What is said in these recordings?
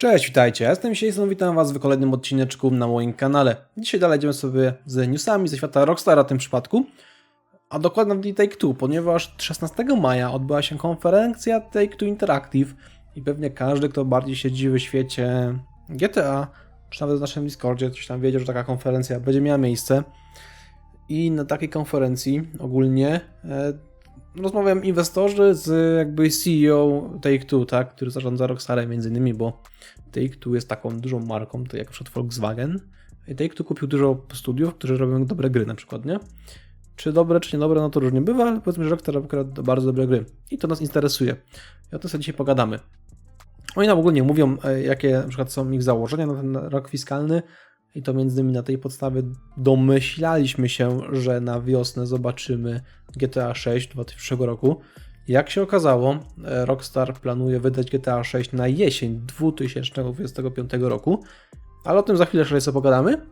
Cześć, witajcie. Ja jestem Siejson, witam Was w kolejnym odcineczku na moim kanale. Dzisiaj dalej idziemy sobie z newsami ze świata Rockstara w tym przypadku, a dokładnie Take-Two, ponieważ 16 maja odbyła się konferencja Take-Two Interactive i pewnie każdy, kto bardziej siedzi w świecie GTA, czy nawet w naszym Discordzie, coś tam wiedział, że taka konferencja będzie miała miejsce. I na takiej konferencji ogólnie e, rozmawiam inwestorzy z jakby CEO Take-Two, tak, który zarządza Rockstarem między innymi, bo Take-Two jest taką dużą marką, to jak przykład Volkswagen. I Take-Two kupił dużo studiów, którzy robią dobre gry na przykład, nie? Czy dobre, czy niedobre, no to różnie bywa, ale powiedzmy, że Rockstar robi bardzo dobre gry. I to nas interesuje. I o tym sobie dzisiaj pogadamy. Oni nam ogólnie mówią, e, jakie na przykład są ich założenia na ten rok fiskalny, i to między innymi na tej podstawie domyślaliśmy się, że na wiosnę zobaczymy GTA 6 2001 roku. Jak się okazało, Rockstar planuje wydać GTA 6 na jesień 2025 roku, ale o tym za chwilę szerzej sobie pogadamy.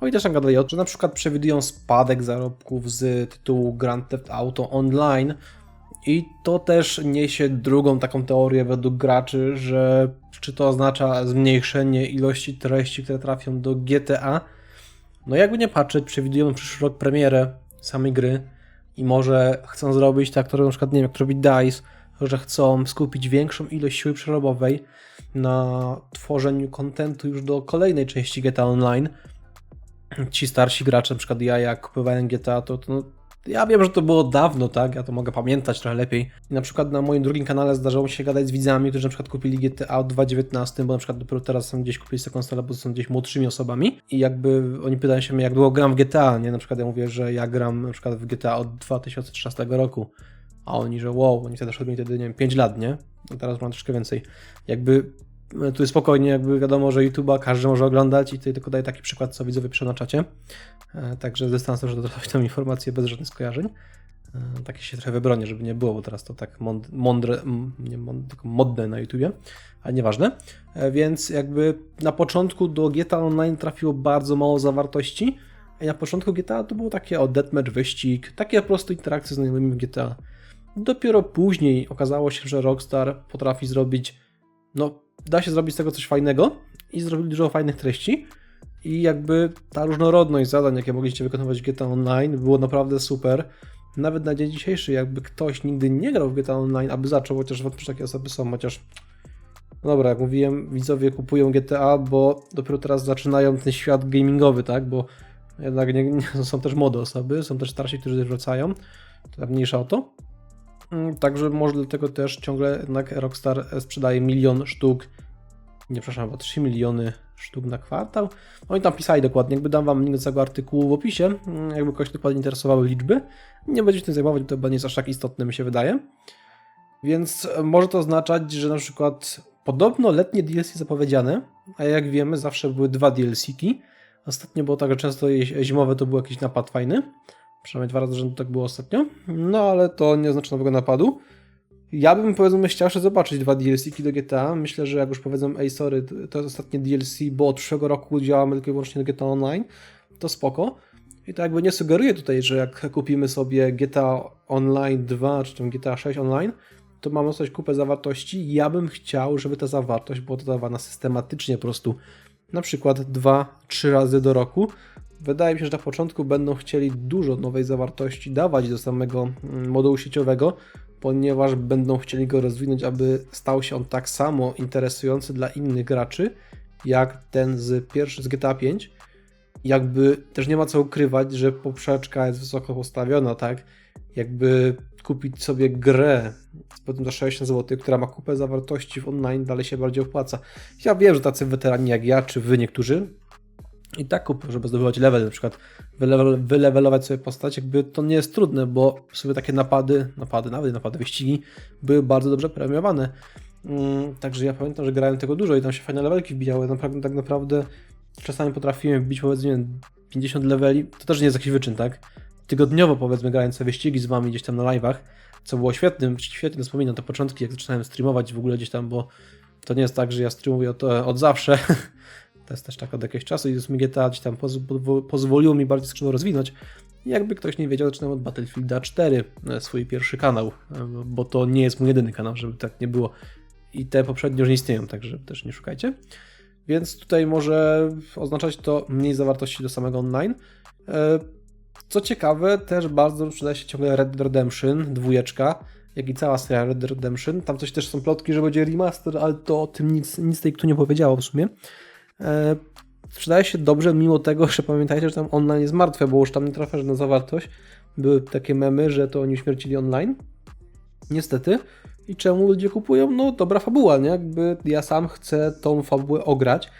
Oni też tam gadali o że na przykład przewidują spadek zarobków z tytułu Grand Theft Auto Online i to też niesie drugą taką teorię według graczy, że czy to oznacza zmniejszenie ilości treści, które trafią do GTA. No jakby nie patrzeć, przewidują przyszły rok premierę samej gry i może chcą zrobić tak, to na przykład, nie wiem, jak robi DICE, że chcą skupić większą ilość siły przerobowej na tworzeniu kontentu już do kolejnej części GTA Online. Ci starsi gracze, na przykład ja, jak kupowałem GTA, to, to no, ja wiem, że to było dawno, tak? Ja to mogę pamiętać trochę lepiej. I na przykład na moim drugim kanale zdarzało mi się gadać z widzami, którzy na przykład kupili GTA 2.19, bo na przykład dopiero teraz są gdzieś kupili sobie konsolę, bo są gdzieś młodszymi osobami. I jakby oni pytają się mnie, jak długo gram w GTA, nie? Na przykład ja mówię, że ja gram na przykład w GTA od 2013 roku. A oni, że wow, oni wtedy szedli wtedy, nie wiem, 5 lat, nie? A teraz mam troszkę więcej. Jakby tu spokojnie, jakby wiadomo, że YouTube'a każdy może oglądać i tutaj tylko daję taki przykład, co widzowie piszą na czacie. E, także z dystansu, że dodawać tą informację bez żadnych skojarzeń. E, takie się trochę wybronię, żeby nie było, bo teraz to tak mądre, nie mądre, tylko modne na YouTubie, ale nieważne. E, więc jakby na początku do GTA Online trafiło bardzo mało zawartości, a na początku GTA to było takie o deathmatch, wyścig, takie po prostu interakcje z znajomymi w GTA. Dopiero później okazało się, że Rockstar potrafi zrobić no da się zrobić z tego coś fajnego i zrobić dużo fajnych treści. I jakby ta różnorodność zadań, jakie mogliście wykonywać w GTA Online, było naprawdę super. Nawet na dzień dzisiejszy, jakby ktoś nigdy nie grał w GTA Online, aby zaczął, chociaż wątpię, takie osoby są, chociaż. No dobra, jak mówiłem, widzowie kupują GTA, bo dopiero teraz zaczynają ten świat gamingowy, tak? Bo jednak nie, nie, są też młode osoby, są też starsi, którzy wracają. To tak mniejsza o to. Mm, także może dlatego też ciągle jednak Rockstar sprzedaje milion sztuk, nie przepraszam, bo 3 miliony sztuk na kwartał. Oni tam pisali dokładnie, jakby dam wam link do całego artykułu w opisie, mm, jakby kogoś dokładnie interesowały liczby. Nie będzie się tym zajmować, bo to chyba nie jest aż tak istotne, mi się wydaje. Więc może to oznaczać, że na przykład podobno letnie DLC zapowiedziane, a jak wiemy zawsze były dwa DLC-ki. Ostatnio było tak, że często zimowe to był jakiś napad fajny. Przynajmniej dwa razy rzędu tak było ostatnio. No ale to nie oznacza nowego napadu. Ja bym powiedzmy chciał jeszcze zobaczyć dwa DLC-ki do GTA. Myślę, że jak już powiedzą, ej sorry, to jest ostatnie DLC, bo od przyszłego roku działamy tylko i wyłącznie do GTA Online, to spoko. I to jakby nie sugeruję tutaj, że jak kupimy sobie GTA Online 2 czy tam GTA 6 Online, to mamy coś kupę zawartości. Ja bym chciał, żeby ta zawartość była dodawana systematycznie po prostu. Na przykład 2-3 razy do roku, Wydaje mi się, że na początku będą chcieli dużo nowej zawartości dawać do samego mm, modułu sieciowego, ponieważ będą chcieli go rozwinąć, aby stał się on tak samo interesujący dla innych graczy, jak ten z pierwszy z GTA 5. Jakby też nie ma co ukrywać, że poprzeczka jest wysoko postawiona, tak? Jakby kupić sobie grę powiedzmy za 60 zł, która ma kupę zawartości w online, dalej się bardziej opłaca. Ja wiem, że tacy weterani jak ja, czy wy niektórzy, i tak kup, żeby zdobywać level, na przykład wylevel, wylevelować sobie postać, jakby to nie jest trudne, bo sobie takie napady, napady, nawet napady, wyścigi były bardzo dobrze premiowane. Mm, także ja pamiętam, że grałem tego dużo i tam się fajne levelki wbijały. Naprawdę, tak naprawdę czasami potrafiłem wbić powiedzmy 50 leveli. To też nie jest jakiś wyczyn, tak? Tygodniowo powiedzmy grałem sobie wyścigi z wami gdzieś tam na live'ach, co było świetnym, świetnie wspominam te początki, jak zaczynałem streamować w ogóle gdzieś tam, bo to nie jest tak, że ja streamuję od, od zawsze, To jest też tak od jakiegoś czasu i z GTA gdzieś tam pozwoliło mi bardziej skrzydło rozwinąć. Jakby ktoś nie wiedział, zaczynam od Battlefielda 4, e, swój pierwszy kanał, e, bo to nie jest mój jedyny kanał, żeby tak nie było. i te poprzednie już nie istnieją, także też nie szukajcie. Więc tutaj może oznaczać to mniej zawartości do samego online. E, co ciekawe, też bardzo przydaje się ciągle Red Dead Redemption, dwójeczka, jak i cała seria Red Dead Redemption. Tam coś też są plotki, że będzie remaster, ale to o tym nic, nic tej kto nie powiedziało w sumie. E, sprzedaje się dobrze, mimo tego, że pamiętajcie, że tam online jest martwe, bo już tam nie trafia żadna zawartość. Były takie memy, że to oni śmiercili online. Niestety. I czemu ludzie kupują? No dobra fabuła, nie? Jakby ja sam chcę tą fabułę ograć.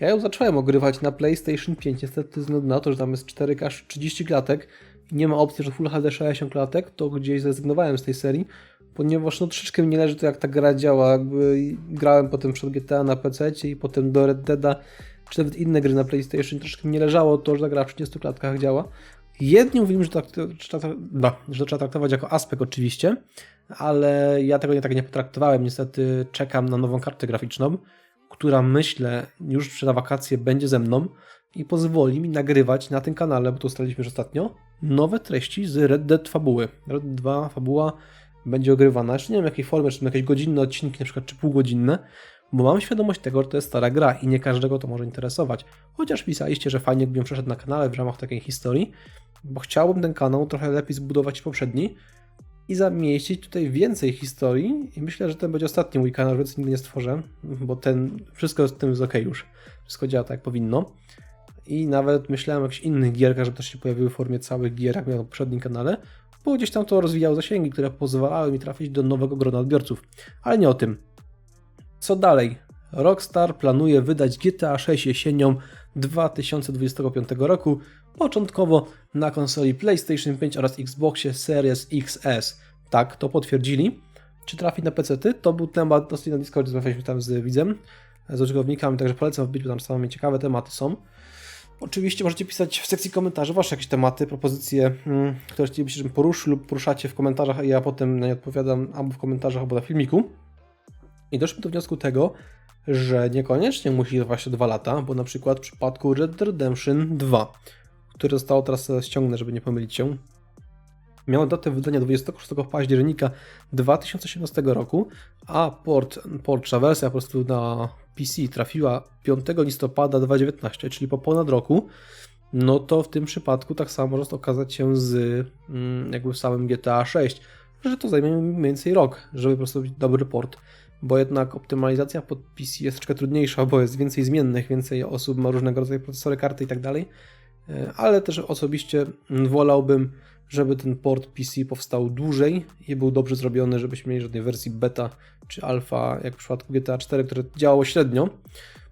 Ja ją zacząłem ogrywać na PlayStation 5, niestety ze względu na to, że tam jest 4K 30 klatek i nie ma opcji, że Full HD 60 klatek, to gdzieś zrezygnowałem z tej serii, ponieważ no troszeczkę nie leży to jak ta gra działa, jakby grałem potem przed GTA na PC i potem do Red Deada, czy nawet inne gry na PlayStation, troszeczkę nie leżało to, że ta gra w 30 klatkach działa. Jedni mówili, że to, że, no, trzeba traktować jako aspekt oczywiście, ale ja tego nie tak nie potraktowałem. Niestety czekam na nową kartę graficzną, która myślę już przed wakacje będzie ze mną i pozwoli mi nagrywać na tym kanale, bo to ustaliliśmy już ostatnio, nowe treści z Red Dead fabuły. Red Dead 2 fabuła będzie ogrywana. Jeszcze nie wiem jakiej formie, czy to jakieś godzinne odcinki, na przykład, czy półgodzinne, bo mam świadomość tego, że to jest stara gra i nie każdego to może interesować. Chociaż pisaliście, że fajnie gdybym przeszedł na kanale w ramach takiej historii, bo chciałbym ten kanał trochę lepiej zbudować niż poprzedni i zamieścić tutaj więcej historii i myślę, że ten będzie ostatni mój kanał, więc nigdy nie stworzę, bo ten, wszystko z tym jest ok już. Wszystko działa tak jak powinno. I nawet myślałem o jakichś innych gierkach, żeby też się pojawiły w formie całych gier, jak miałem w poprzednim kanale, bo gdzieś tam to rozwijało zasięgi, które pozwalały mi trafić do nowego grona odbiorców. Ale nie o tym. Co dalej? Rockstar planuje wydać GTA 6 jesienią 2025 roku, początkowo na konsoli PlayStation 5 oraz Xboxie Series XS. Tak, to potwierdzili. Czy trafi na PC? -ty? To był temat dosyć na Discord, rozmawialiśmy tam z widzem, z użytkownikami, także polecam wbić, bo tam same ciekawe tematy są. Oczywiście możecie pisać w sekcji komentarzy wasze jakieś tematy, propozycje, hmm, które chcielibyście, żebym poruszył lub poruszacie w komentarzach, a ja potem na nie odpowiadam albo w komentarzach, albo na filmiku. I doszliśmy do wniosku tego, że niekoniecznie musi to właśnie 2 lata, bo na przykład w przypadku Red Dead Redemption 2, które zostało teraz ściągnę, żeby nie pomylić się, miało datę wydania 26 października 2018 roku, a port, portsza wersja po prostu na PC trafiła 5 listopada 2019, czyli po ponad roku, no to w tym przypadku tak samo może okazać się z mm, jakby samym GTA 6, że to zajmie mniej więcej rok, żeby po prostu być dobry port bo jednak optymalizacja pod PC jest troszkę trudniejsza, bo jest więcej zmiennych, więcej osób ma różnego rodzaju procesory, karty i tak dalej, e, ale też osobiście wolałbym, żeby ten port PC powstał dłużej i był dobrze zrobiony, żebyśmy mieli żadnej wersji beta czy alfa, jak w przypadku GTA 4, które działało średnio,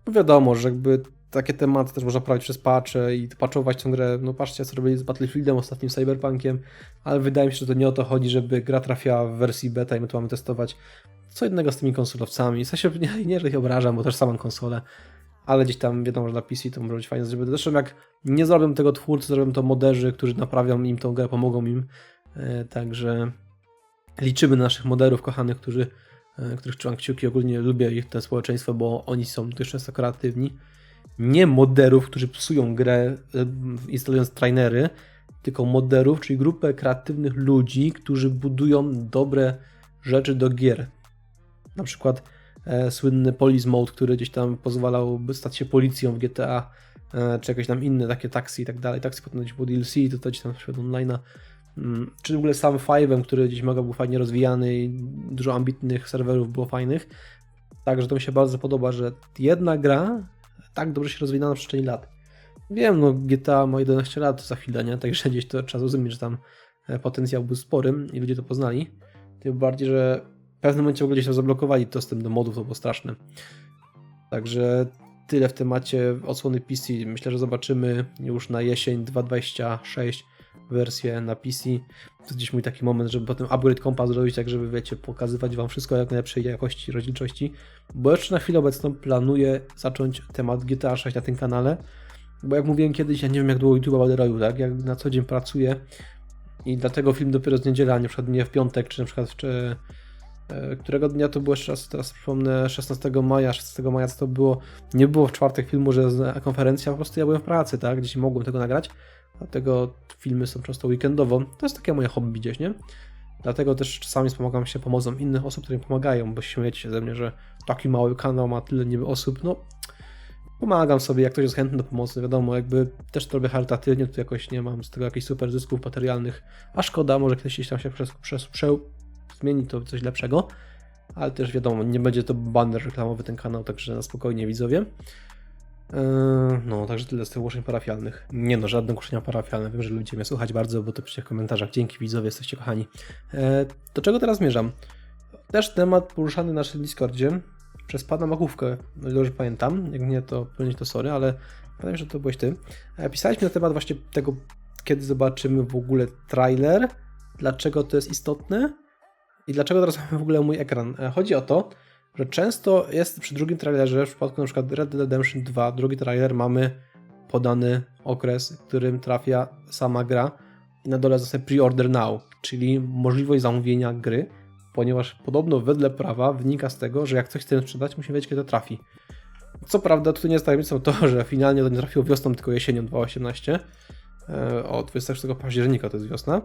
bo wiadomo, że jakby takie tematy też można prawić przez patche i patchować tę grę. No patrzcie, co robili z Battlefieldem, ostatnim Cyberpunkiem, ale wydaje mi się, że to nie o to chodzi, żeby gra trafiała w wersji beta i my to mamy testować co innego z tymi konsolowcami. W sensie nie, nie że ich obrażam, bo też sam mam konsolę, ale gdzieś tam wiadomo, że na PC to może być fajne. Żeby, zresztą jak nie zrobią tego twórcy, zrobią to moderzy, którzy naprawią im tą grę, pomogą im. E, także liczymy na naszych moderów kochanych, którzy, e, których trzymam kciuki. Ogólnie lubię ich, to społeczeństwo, bo oni są też często kreatywni. Nie moderów, którzy psują grę e, instalując trainery, tylko moderów, czyli grupę kreatywnych ludzi, którzy budują dobre rzeczy do gier na przykład słynny Police Mode, który gdzieś tam pozwalał stać się policją w GTA, e, czy jakieś tam inne takie taksy i tak dalej. Taksy potem gdzieś było DLC, to, gdzieś tam świat online'a. Mm, czy w ogóle sam Five'em, który gdzieś mega był fajnie rozwijany i dużo ambitnych serwerów było fajnych. Także to mi się bardzo podoba, że jedna gra tak dobrze się rozwija na przestrzeni lat. Wiem, no GTA ma 11 lat za chwilę, nie? Także gdzieś to trzeba zrozumieć, że tam e, potencjał był sporym i ludzie to poznali. Tym bardziej, że pewnym momencie w ogóle się zablokowali dostęp do modów, to było straszne. Także tyle w temacie odsłony PC. Myślę, że zobaczymy już na jesień 2.26 wersję na PC. To gdzieś mój taki moment, żeby potem upgrade kompa zrobić, tak żeby, wiecie, pokazywać Wam wszystko jak najlepszej jakości, rozdzielczości. Bo jeszcze na chwilę obecną planuję zacząć temat GTA 6 na tym kanale. Bo jak mówiłem kiedyś, ja nie wiem jak długo YouTube będę robił, tak? Jak na co dzień pracuję i dlatego film dopiero z niedziela, nie przykład nie w piątek, czy na przykład w, czy którego dnia to było jeszcze raz, teraz przypomnę, 16 maja, 16 maja to było, nie było w czwartek filmu, że konferencja, po prostu ja byłem w pracy, tak, gdzieś mogłem tego nagrać, dlatego filmy są często weekendowo, to jest takie moje hobby gdzieś, nie? Dlatego też czasami wspomagam się pomocą innych osób, które mi pomagają, bo śmiejecie się ze mnie, że taki mały kanał ma tyle niby osób. No, pomagam sobie, jak ktoś jest chętny do pomocy, wiadomo, jakby też to robię charytatywnie, tu jakoś nie mam z tego jakichś super zysków materialnych, a szkoda, może ktoś gdzieś tam się przez, przez, prze, zmieni to coś lepszego, ale też wiadomo, nie będzie to banner reklamowy ten kanał, także na spokojnie widzowie. Eee, No, także tyle z tych ogłoszeń parafialnych. Nie no, żadne ogłoszenia parafialne. Wiem, że lubicie mnie słuchać bardzo, bo to piszecie w komentarzach. Dzięki widzowie, jesteście kochani. Eee, Do czego teraz zmierzam? Też temat poruszany w naszym Discordzie przez pana Makówkę, o ile pamiętam. Jak nie, to pewnie to sorry, ale pamiętam, że to byłeś ty. E, Pisałeś mi na temat właśnie tego, kiedy zobaczymy w ogóle trailer, dlaczego to jest istotne i dlaczego teraz mamy w ogóle mój ekran. E, Chodzi o to, że często jest przy drugim trailerze, w przypadku przykład Red Dead Redemption 2, drugi trailer mamy podany okres, w którym trafia sama gra i na dole zostaje pre-order now, czyli możliwość zamówienia gry, ponieważ podobno wedle prawa wynika z tego, że jak coś chcemy sprzedać, musimy wiedzieć, kiedy to trafi. Co prawda, tutaj nie jest tajemnicą to, że finalnie to nie trafiło wiosną, tylko jesienią 2018. E, O 26 października to jest wiosna.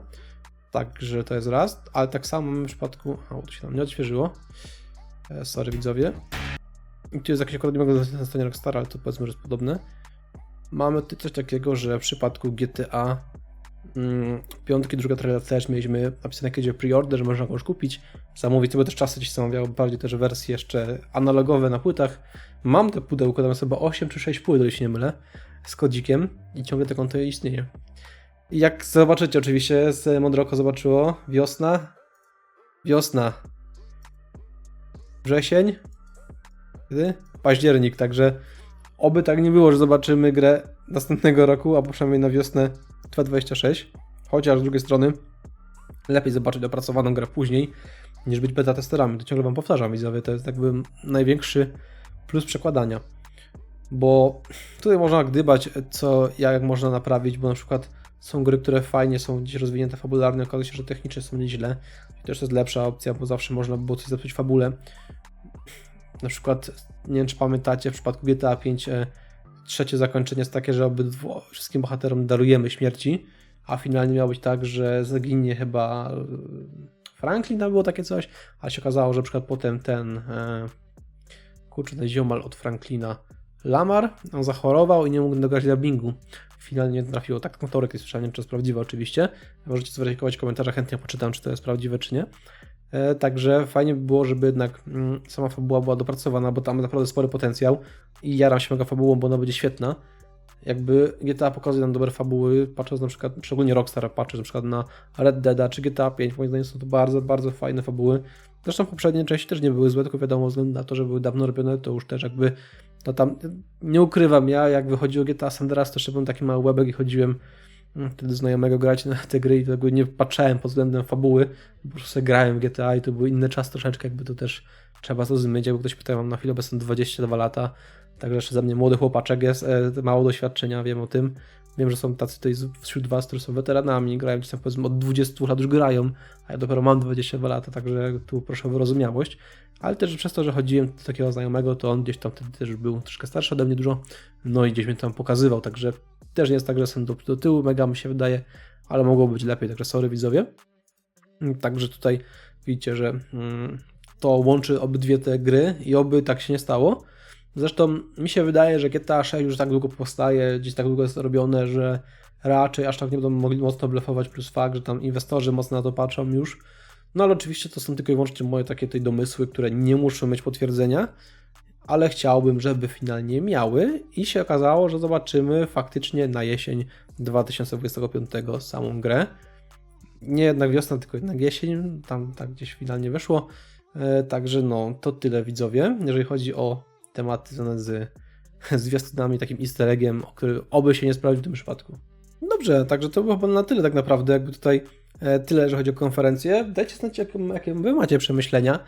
Także to jest raz, ale tak samo w przypadku. O, to się tam nie odświeżyło. E, Sorry widzowie. I tu jest jakieś akurat nie mogę na stronie Rockstar, ale to powiedzmy, że jest podobne. Mamy tu coś takiego, że w przypadku GTA mm, piątki, druga trailer też mieliśmy napisane kiedy pre-order, że można go kupić, zamówić, to były też czasy gdzieś zamawiały bardziej też wersje jeszcze analogowe na płytach. Mam te pudełko, tam jest chyba 8 czy 6 płyt, jeśli nie mylę, z kodzikiem i ciągle te konto istnieje. Jak zobaczycie oczywiście, z Mondroko zobaczyło, wiosna, wiosna, wrzesień, kiedy? Październik, także oby tak nie było, że zobaczymy grę następnego roku, albo przynajmniej na wiosnę 2026. Chociaż z drugiej strony lepiej zobaczyć opracowaną grę później, niż być beta testerami. To ciągle wam powtarzam, widzowie, to jest jakby największy plus przekładania. Bo tutaj można gdybać, co, jak można naprawić, bo na przykład są gry, które fajnie są gdzieś rozwinięte fabularnie, okazuje się, że technicznie są nieźle. I też to jest lepsza opcja, bo zawsze można było coś zepsuć fabule. Na przykład, nie wiem czy pamiętacie, w przypadku GTA 5 e, trzecie zakończenie jest takie, że obydwu wszystkim bohaterom darujemy śmierci, a finalnie miało być tak, że zaginie chyba e, Franklin, tam było takie coś, a się okazało, że na przykład potem ten e, kurczę, ten ziomal od Franklina Lamar, on zachorował i nie mógł dograć dubbingu. Finalnie trafiło tak, no teoretycznie słyszałem, nie wiem, czy to jest prawdziwe oczywiście. Możecie zweryfikować w komentarzach, chętnie poczytam, czy to jest prawdziwe, czy nie. E, Także fajnie by było, żeby jednak mm, sama fabuła była dopracowana, bo tam naprawdę spory potencjał i jaram się mega fabułą, bo ona będzie świetna. Jakby GTA pokazuje nam dobre fabuły, patrząc na przykład, szczególnie Rockstar, patrząc na przykład na Red Deada czy GTA 5, moim zdaniem są to bardzo, bardzo fajne fabuły. Zresztą poprzednie części też nie były złe, tylko wiadomo, ze względu na to, że były dawno robione, to już też jakby, no tam, nie ukrywam, ja jak wychodziło GTA San Andreas, to jeszcze byłem taki mały łebek i chodziłem mm, wtedy znajomego grać na te gry i jakby nie patrzałem pod względem fabuły, po prostu grałem w GTA i to był inny czas troszeczkę, jakby to też trzeba zrozumieć, jakby ktoś pytał, mam na chwilę obecną 22 lata, także jeszcze za mnie młody chłopaczek jest, e, mało doświadczenia, wiem o tym. Wiem, że są tacy tutaj wśród was, którzy są weteranami, grają gdzieś tam powiedzmy od 20 lat już grają, a ja dopiero mam 22 lata, także tu proszę o wyrozumiałość. Ale też przez to, że chodziłem do takiego znajomego, to on gdzieś tam wtedy też był troszkę starszy ode mnie dużo, no i gdzieś mnie tam pokazywał, także też nie jest tak, że jestem do, do tyłu, mega mi się wydaje, ale mogło być lepiej, także sorry widzowie. Także tutaj widzicie, że mm, to łączy obydwie te gry i oby tak się nie stało. Zresztą mi się wydaje, że GTA 6 już tak długo powstaje, gdzieś tak długo jest robione, że raczej aż tak nie będą mogli mocno blefować, plus fakt, że tam inwestorzy mocno na to patrzą już. No ale oczywiście to są tylko i wyłącznie moje takie tutaj domysły, które nie muszą mieć potwierdzenia, ale chciałbym, żeby finalnie miały i się okazało, że zobaczymy faktycznie na jesień 2025 samą grę. Nie jednak wiosna, tylko jednak jesień, tam tak gdzieś finalnie weszło. E, Także no, to tyle widzowie, jeżeli chodzi o tematy związane z zwiastunami, takim easter eggiem, który oby się nie sprawdził w tym przypadku. Dobrze, także to było na tyle tak naprawdę, jakby tutaj e, tyle, jeżeli chodzi o konferencję. Dajcie znać, jakie, jakie wy macie przemyślenia,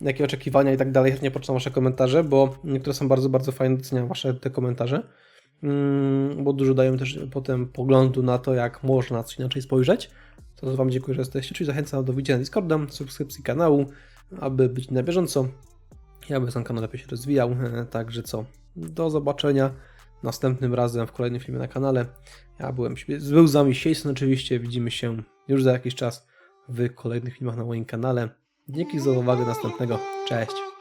jakie oczekiwania i tak dalej. Chętnie poczytam wasze komentarze, bo niektóre są bardzo, bardzo fajne, doceniam wasze te komentarze, Mm, bo dużo dają też potem poglądu na to, jak można na coś inaczej spojrzeć. To wam dziękuję, że jesteście, czyli zachęcam do widzenia na Discorda, subskrypcji kanału, aby być na bieżąco i aby ten kanał lepiej się rozwijał. E, Także co, do zobaczenia następnym razem w kolejnym filmie na kanale. Ja byłem, był z wami Jason oczywiście, widzimy się już za jakiś czas. w kolejnych filmach na moim kanale. Dzięki za uwagę, następnego. Cześć!